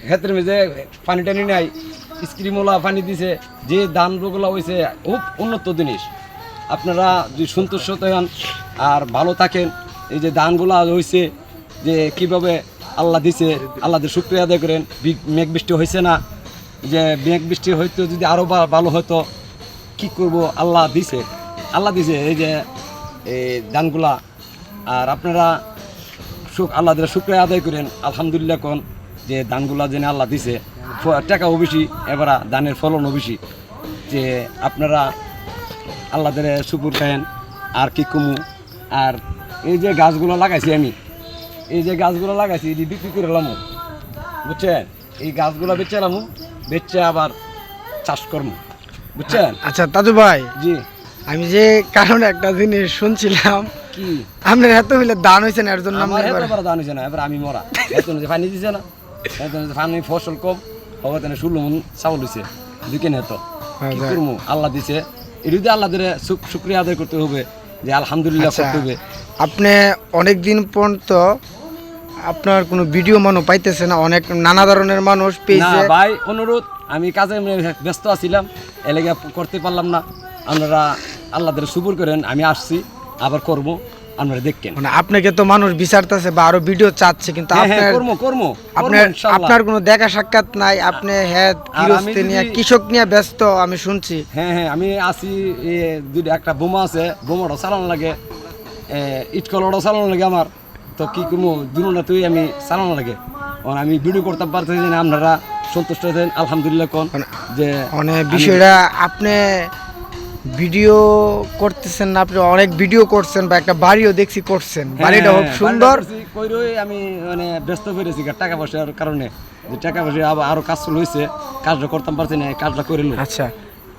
ক্ষেত্রে যে পানি টানি নাই স্ক্রিমওয়ালা পানি দিছে, যে ধানগুলো হয়েছে খুব উন্নত জিনিস। আপনারা যদি সন্তুষ্ট হন আর ভালো থাকেন, এই যে ধানগুলো হয়েছে যে কীভাবে আল্লাহ দিছে, আল্লাহদের শুক্রিয়া আদায় করেন মেঘ বৃষ্টি হয়েছে না, যে মেঘ বৃষ্টি হয়তো যদি আরও ভালো হতো, কি করব? আল্লাহ দিছে আল্লাহ দিছে, এই যে এই ধানগুলা। আর আপনারা আল্লাহদের শুক্রিয়া আদায় করেন, আলহামদুলিল্লাহ কোন। যে ধানগুলা যেন আল্লাহ দিছে টাকাও বেশি এবার ধানের ফলনও বেশি। যে আপনারা আল্লাহদের শুকুর খায়েন আর কি কমু। আর এই যে গাছগুলো লাগাইছি আমি এই যে গাছগুলো লাগাইছি এটি বিক্রি করে এলামু বুঝছেন? এই গাছগুলো বেচে এলামু বেচে আবার চাষ করব বুঝছেন? আচ্ছা দাদু ভাই জি। আমি যে কারণে একটা জিনিস শুনছিলাম কি? আপনার এত হইলে দান হয়েছেন এর জন্য আমার এত দান হয়েছে না এবার আমি মরা। এত পানি দিছে না। যে ফসল কম হবে তেনে ষোলো মন চাউল হয়েছে দুকে নেত কি আচ্ছা। করব আল্লাহ দিছে। এটি দিয়ে আল্লাহ শুক্রিয়া আদায় করতে হবে যে আলহামদুলিল্লাহ আচ্ছা। করতে হবে। আপনি অনেক দিন পর্যন্ত আপনার কোনো ভিডিও মানুষ পাইতেছে না অনেক নানা ধরনের মানুষ পেয়েছে। ভাই অনুরোধ আমি কাজে ব্যস্ত আছিলাম এলাকা করতে পারলাম না। আপনারা আল্লাহদের সুপুর করেন আমি আসছি আবার করব। আপনারা দেখেন মানে আপনাকে তো মানুষ বিচারতেছে বা আরও ভিডিও চাচ্ছে কিন্তু হ্যাঁ হ্যাঁ আপনার কর্ম কর্ম আপনার আপনার কোনো দেখা সাক্ষাৎ নাই আপনি হ্যাঁ গৃহস্থ নিয়ে কৃষক নিয়ে ব্যস্ত আমি শুনছি। হ্যাঁ হ্যাঁ আমি এ, দুইটা একটা বোমা আছে বোমাটা চালানো লাগে এ, ইট কলরও চালানো লাগে আমার। তো কি করব দুটা তুই আমি চালানো লাগে। আমি ভিডিও করতে পারতেছি না আপনারা সন্তুষ্ট হয়েছেন আলহামদুলিল্লাহ কোন যে মানে বিষয়টা আপনি ভিডিও করতেছেন না আপনি অনেক ভিডিও করছেন বা একটা বাড়িও দেখছি করছেন। বাড়িটা খুব হ্যাঁ, সুন্দর। আমি মানে ব্যস্ত পেরেছি টাকা পয়সার কারণে। যে টাকা পয়সা আবার আরও কাজ শুরু হয়েছে কাজটা করতাম পারছি না কাজটা করে আচ্ছা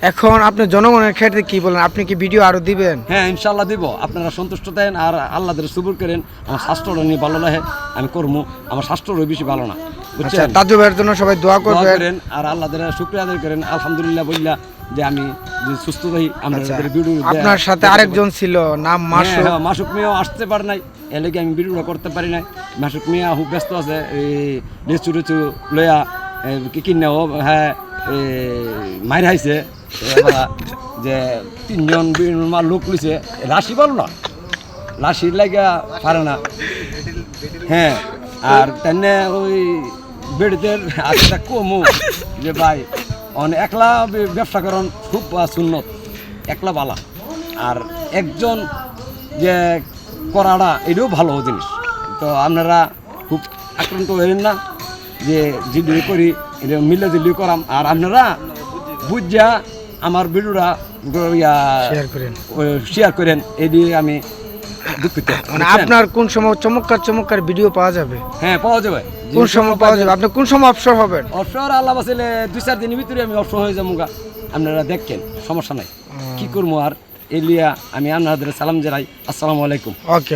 এখন আপনি জনগণের ক্ষেত্রে কি বলেন? আপনি কি ভিডিও আরও দিবেন? হ্যাঁ ইনশাল্লাহ দিব। আপনারা সন্তুষ্ট দেন আর আল্লাহদের সুবুর করেন। আমার স্বাস্থ্যটা নিয়ে ভালো লাগে আমি করব আমার স্বাস্থ্যটা বেশি ভালো না আচ্ছা বুঝছেন? জন্য সবাই দোয়া করবেন। আর আল্লাহদের শুক্রিয়া আদায় করেন। আলহামদুলিল্লাহ বললা যে আমি যে সুস্থ থাকি আমরা আচ্ছা, ভিডিও আপনার সাথে আরেকজন ছিল নাম মাসু হ্যাঁ, মাসুক মেয়েও আসতে পারে নাই এলাকে আমি ভিডিওটা করতে পারি নাই। মাসুক মেয়া খুব ব্যস্ত আছে এই লিচু টিচু লয়া এ, কি কিনে ও হ্যাঁ এ, মাইর হাইছে যে তিনজন মার লোক লইছে রাশি পারো না। রাশির লাগা পারে না। হ্যাঁ আর তেনে ওই বেড়িদের আজটা কমু যে ভাই অনেক একলা ব্যবসা করেন খুব সুন্নত। একলা বালা। আর একজন যে করাটা এটাও ভালো জিনিস। তো আপনারা খুব আক্রান্ত হইলেন না যে জিডি করি এটা মিলে জিডি করাম। আর আপনারা বুঝা আমার করেন। শেয়ার করেন। এই দিয়ে আমি দুঃখিত। মানে আপনার কোন সময় চমৎকার চমৎকার ভিডিও পাওয়া যাবে? হ্যাঁ পাওয়া যাবে। কোন সময় পাওয়া যাবে? আপনি কোন সময় অবসর হবেন? অবসর আল্লাহ বাসিলে দুই চার দিনের ভিতরে আমি অবসর হয়ে যাব গা। আপনারা দেখেন সমস্যা নাই। কি করব আর? এলিয়া আমি আপনাদের সালাম জানাই। আসসালামু আলাইকুম। ওকে।